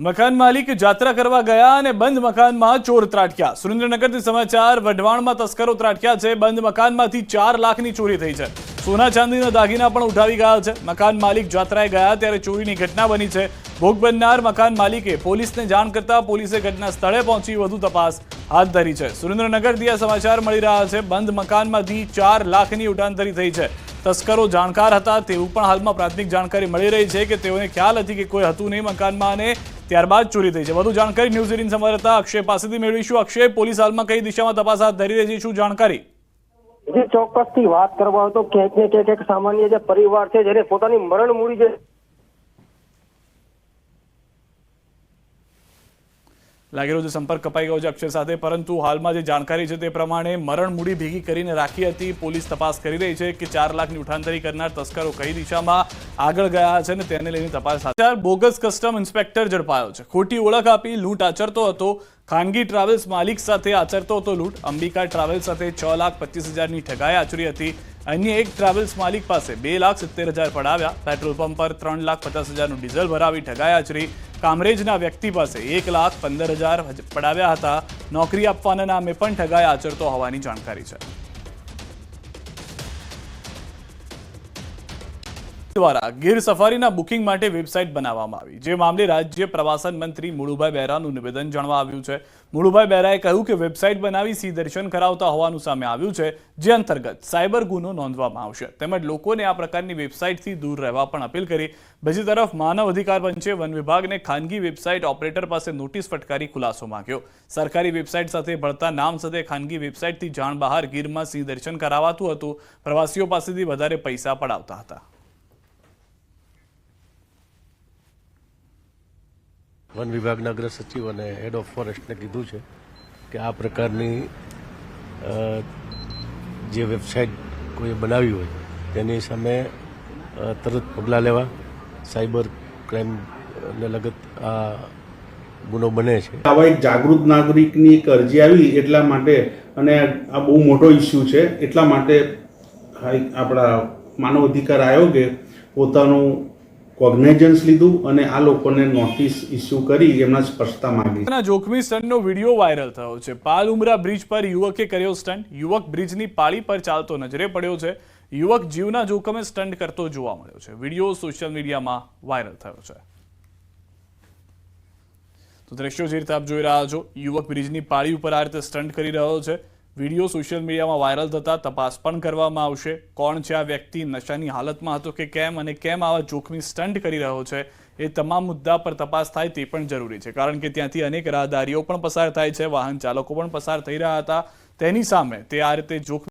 મકાન માલિક જાત્રા કરવા ગયા અને બંધ મકાનમાં ચોર ત્રાટક્યા. સુરેન્દ્રનગરથી સમાચાર, વઢવાણમાં તસ્કરો ત્રાટક્યા છે. બંધ મકાનમાંથી ચાર લાખની ચોરી થઈ છે. સોના ચાંદીના દાગીના પણ ઉઠાવી ગયા છે. મકાન માલિક જાત્રાએ ગયા ત્યારે ચોરીની ઘટના બની છે. ભોગ બનનાર મકાન માલિકે પોલીસને જાણ કરતા પોલીસે ઘટના સ્થળે પહોંચી વધુ તપાસ હાથ ધરી છે. સુરેન્દ્રનગરથી આ સમાચાર મળી રહ્યા છે. બંધ મકાનમાંથી ચાર લાખની ઉઠાંતરી થઈ છે. તસ્કરો જાણકાર હતા તેવું પણ હાલમાં પ્રાથમિક જાણકારી મળી રહી છે કે તેઓને ખ્યાલ હતી કે કોઈ હતું નહીં મકાનમાં અને ત્યારબાદ ચોરી થઈ છે. વધુ જાણકારી ન્યૂઝ એટીન સંવાદદાતા અક્ષય પાસેથી મેળવીશું. અક્ષય, પોલીસ હાલમાં કઈ દિશામાં તપાસ હાથ ધરી રહી છે? શું જાણકારી? જે ચોક્કસથી વાત કરવા તો ક્યાંક ને ક્યાંક સામાન્ય જે પરિવાર છે, જેને પોતાની મરણ મૂડી જે લાગી રહ્યો છે સંપર્ક કપાઈ ગયો છે અક્ષય સાથે, પરંતુ હાલમાં જે જાણકારી છે તે પ્રમાણે મરણ મૂડી ભેગી કરીને રાખી હતી. પોલીસ તપાસ કરી રહી છે કે ચાર લાખની ઉઠાંતરી કરનાર તસ્કરો કઈ દિશામાં આગળ ગયા છે અને તેને લઈને તપાસ હાથ બોગસ કસ્ટમ ઇન્સ્પેક્ટર ઝડપાયો છે. ખોટી ઓળખ આપી લૂંટ આચરતો હતો. ખાનગી ટ્રાવેલ્સ માલિક સાથે આચરતો હતો લૂંટ. અંબિકા ટ્રાવેલ્સ સાથે છ લાખ પચીસ હજારની ઠગાઈ આચરી હતી. અન્ય એક ટ્રાવેલ્સ માલિક પાસે બે લાખ સિત્તેર હજાર પડાવ્યા. પેટ્રોલ પંપ પર ત્રણ લાખ પચાસ હજારનું ડીઝલ ભરાવી ઠગાયા આચરી કામરેજના વ્યક્તિ પાસે એક લાખ પંદર હજાર પડાવ્યા હતા. નોકરી આપવાના નામે પણ ઠગાઈ આચરતો હોવાની જાણકારી છે. દ્વારા ગીર સફારીના બુકિંગ માટે વેબસાઇટ બનાવવામાં આવી. જે મામલે રાજ્ય પ્રવાસન મંત્રી મુળુભાઈ બહેરાનું નિવેદન જાણવા આવ્યું છે. મુળુભાઈ બહેરાએ કહ્યું કે વેબસાઇટ બનાવી સી દર્શન કરાવતા હોવાનું સામે આવ્યું છે, જે અંતર્ગત સાયબર ગુનો નોંધવામાં આવશે. તેમજ લોકોને આ પ્રકારની વેબસાઇટથી દૂર રહેવા પણ અપીલ કરી. બીજી તરફ માનવ અધિકાર પંચે વન વિભાગને ખાનગી વેબસાઇટ ઓપરેટર પાસે નોટિસ ફટકારી ખુલાસો માંગ્યો. સરકારી વેબસાઇટ સાથે ભળતા નામ સાથે ખાનગી વેબસાઇટથી જાણ બહાર ગીરમાં સિંહ દર્શન કરાવાતું હતું. પ્રવાસીઓ પાસેથી વધારે પૈસા પડાવતા હતા. વન વિભાગના અગ્ર સચિવ અને હેડ ઓફ ફોરેસ્ટને કીધું છે કે આ પ્રકારની જે વેબસાઇટ કોઈએ બનાવી હોય, તેની સામે તરત પગલાં લેવા સાયબર ક્રાઇમને લગત આ ગુનો બને છે. આવા એક જાગૃત નાગરિકની એક અરજી આવી એટલા માટે અને આ બહુ મોટો ઇસ્યુ છે, એટલા માટે આપણા માનવ અધિકાર આયોગે પોતાનું કોગ્નેજન્સ લીધું અને આ લોકોને નોટિસ ઇસ્યુ કરી એમના સ્પષ્ટતા માંગી જોખમી સ્ટન્ટનો વીડિયો વાયરલ થયો છે. પાલ ઉમરા બ્રિજ પર યુવકે કર્યો સ્ટન્ટ. યુવક બ્રિજની પાળી પર ચાલતો નજરે પડ્યો છે. યુવક જીવના જોખમે સ્ટન્ટ કરતો જોવા મળ્યો છે. વીડિયો સોશિયલ મીડિયામાં વાયરલ થયો છે. તો દ્રશ્યો જે રીતે આપ જોઈ રહ્યા છો, યુવક બ્રિજની પાળી ઉપર આ રીતે સ્ટન્ટ કરી રહ્યો છે. વીડિયો સોશિયલ મીડિયામાં વાયરલ થતા તપાસ પણ કરવામાં આવશે. કોણ છે આ વ્યક્તિ? નશાની હાલતમાં હતો કે કેમ? અને કેમ આવા જોખમી સ્ટન્ટ કરી રહ્યો છે? એ તમામ મુદ્દા પર તપાસ થાય તે પણ જરૂરી છે. કારણ કે ત્યાંથી અનેક રાહદારીઓ પણ પસાર થાય છે. વાહન ચાલકો પણ પસાર થઈ રહ્યા હતા. તેની સામે તે આ રીતે જોખમી